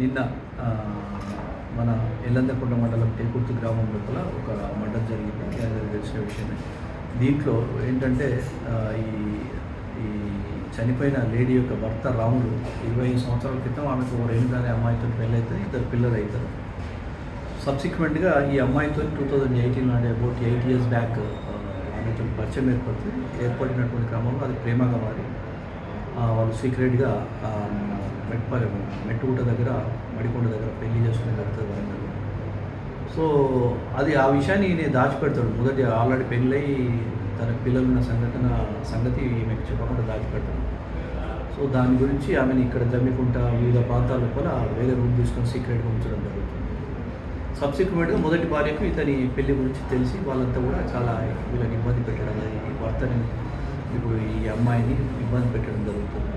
నిన్న మన ఎల్లందకొండ మండలం టేకుర్తి గ్రామం లోపల ఒక మండలం జరిగింది. మీ అందరికీ తెలిసిన విషయమే. దీంట్లో ఏంటంటే ఈ ఈ చనిపోయిన లేడీ యొక్క భర్త రాముడు ఇరవై ఐదు సంవత్సరాల క్రితం ఆమెకు ఓ రేణుక అనే అమ్మాయితో పెళ్ళైతే ఇద్దరు పిల్లలు అవుతారు సబ్సిక్వెంట్గా ఈ అమ్మాయితో టూ థౌజండ్ ఎయిటీన్ అంటే అబౌట్ ఎయిట్ ఇయర్స్ బ్యాక్ ఆమెతో పరిచయం ఏర్పడుతుంది. ఏర్పడినటువంటి క్రమంలో అది ప్రేమగా మారి వాళ్ళు సీక్రెట్గా మెట్పల్లి మెట్టుగుట్ట దగ్గర మడికొండ దగ్గర పెళ్ళి చేసుకునే జరుగుతుంది వరంగల్ సో అది ఆ విషయాన్ని నేను దాచిపెడతాడు. మొదటి ఆల్రెడీ పెళ్ళై తన పిల్లలున్న సంఘటన సంగతి ఈమెకు చెప్పకుండా దాచిపెడతాడు. సో దాని గురించి ఆమెను ఇక్కడ జమ్మికుంటా వివిధ ప్రాంతాల లోపల వేరే రూమ్ తీసుకొని సీక్రెట్గా ఉంచడం జరుగుతుంది. సబ్సిక్వెంట్గా మొదటి భార్యకు ఇతని పెళ్ళి గురించి తెలిసి వాళ్ళంతా కూడా చాలా వీళ్ళని ఇబ్బంది పెట్టడం అది భర్తని ఇప్పుడు ఈ అమ్మాయిని ఇబ్బంది పెట్టడం జరుగుతుంది.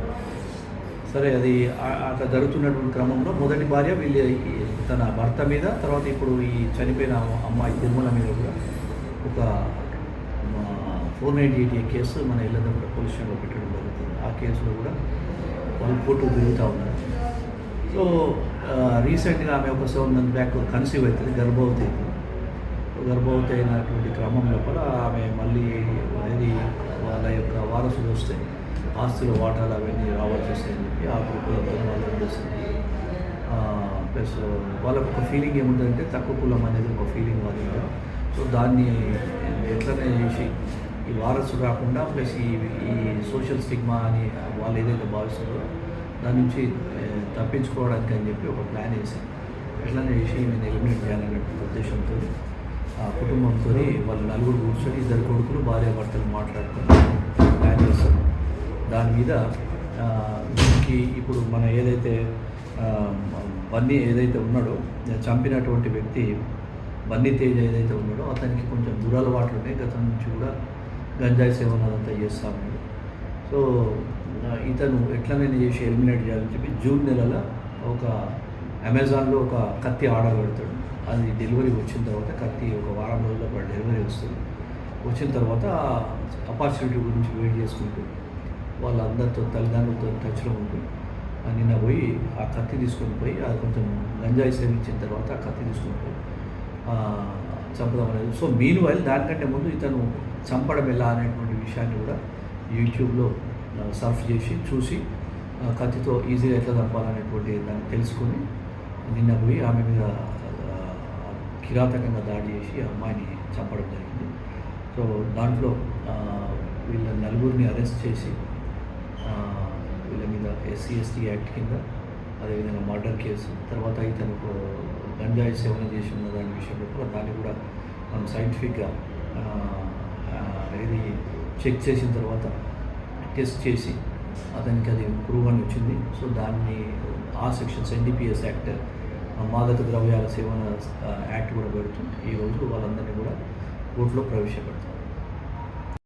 సరే అది అక్కడ అట్లా జరుగుతున్నటువంటి క్రమంలో మొదటి భార్య వీళ్ళ తన భర్త మీద తర్వాత ఇప్పుడు ఈ చనిపోయిన అమ్మాయి తిరుమల మీద కూడా ఒక four ninety eight A case మన ఇళ్ళందరూ కూడా పోలీస్ స్టేషన్లో పెట్టడం జరుగుతుంది. ఆ కేసులో కూడా వాళ్ళు కోర్టు తిరుగుతూ ఉన్నారు. సో రీసెంట్గా ఆమె ఒక సెవెన్ మంత్ బ్యాక్ కన్సీవ్ అవుతుంది గర్భవతి గర్భవతి అయినటువంటి క్రమం లోపల ఆమె మళ్ళీ అనేది వాళ్ళ యొక్క వారసులు వస్తే ఆస్తుల వాటాలు అవన్నీ రావాల్సి వస్తాయని చెప్పి ఆ గ్రూప్లో వాళ్ళు చేస్తుంది ప్లస్ వాళ్ళకు ఒక ఫీలింగ్ ఏముందంటే తక్కువ కులం అనేది ఒక ఫీలింగ్ వాళ్ళ సో దాన్ని ఎట్లనే చేసి ఈ వారసు రాకుండా ప్లస్ ఈ ఈ సోషల్ స్టిగ్మా అని వాళ్ళు ఏదైతే భావిస్తారో దాని నుంచి తప్పించుకోవడానికి అని చెప్పి ఒక ప్లాన్ వేసాను ఎట్లనే చేసి నేను ఎలిమినేట్ చేయాలనే ఉద్దేశంతో ఆ కుటుంబంతో వాళ్ళు నలుగురు కూర్చొని ఇద్దరు కొడుకులు భార్య భర్తలు మాట్లాడుకుని ప్లాన్ చేస్తాను దాని మీద దీనికి ఇప్పుడు మన ఏదైతే బన్నీ ఏదైతే ఉన్నాడో చంపినటువంటి వ్యక్తి బన్నీ తేజ్ ఏదైతే ఉన్నాడో అతనికి కొంచెం దురలవాట్లు ఉన్నాయి. గతం నుంచి కూడా గంజాయి సేవన అదంతా చేస్తా ఉన్నాడు. సో ఇతను ఎట్లనైనా చేసి ఎలిమినేట్ చేయాలని చెప్పి జూన్ నెలలో ఒక అమెజాన్లో ఒక కత్తి ఆర్డర్ పెడతాడు. అది డెలివరీ వచ్చిన తర్వాత కత్తి ఒక వారం రోజుల్లో డెలివరీ వస్తుంది. వచ్చిన తర్వాత అపార్చునిటీ గురించి వెయిట్ చేసుకుంటూ వాళ్ళందరితో తల్లిదండ్రులతో టచ్లో ఉంటుంది నిన్న పోయి ఆ కత్తి తీసుకొని పోయి అది కొంచెం గంజాయి సేవించిన తర్వాత ఆ కత్తి తీసుకొని పోయి చంపడం అనేది. సో మీన్ వైల్ దానికంటే ముందు ఇతను చంపడం ఎలా అనేటువంటి విషయాన్ని కూడా యూట్యూబ్లో సర్ఫ్ చేసి చూసి ఆ, కత్తితో ఈజీగా ఎట్లా చంపాలనేటువంటి దాన్ని తెలుసుకొని నిన్న పోయి ఆమె మీద కిరాతకంగా దాడి చేసి ఆ అమ్మాయిని చంపడం జరిగింది. సో దాంట్లో వీళ్ళ నలుగురిని అరెస్ట్ చేసి వీళ్ళ మీద ఎస్సీ ఎస్టీ యాక్ట్ కింద అదేవిధంగా మర్డర్ కేసు తర్వాత ఇతను గంజాయి సేవన చేసి ఉన్న దాని విషయంలో కూడా దాన్ని కూడా మనం సైంటిఫిక్గా ఇది చెక్ చేసిన తర్వాత టెస్ట్ చేసి అతనికి అది ప్రూవ్ అని వచ్చింది. సో దాన్ని ఆ సెక్షన్స్ ఎన్డీపీఎస్ యాక్ట్ మాదక ద్రవ్యాల సేవన యాక్ట్ కూడా పెడుతూ ఈరోజు వాళ్ళందరినీ కూడా కోర్టులో ప్రవేశపెడతాం.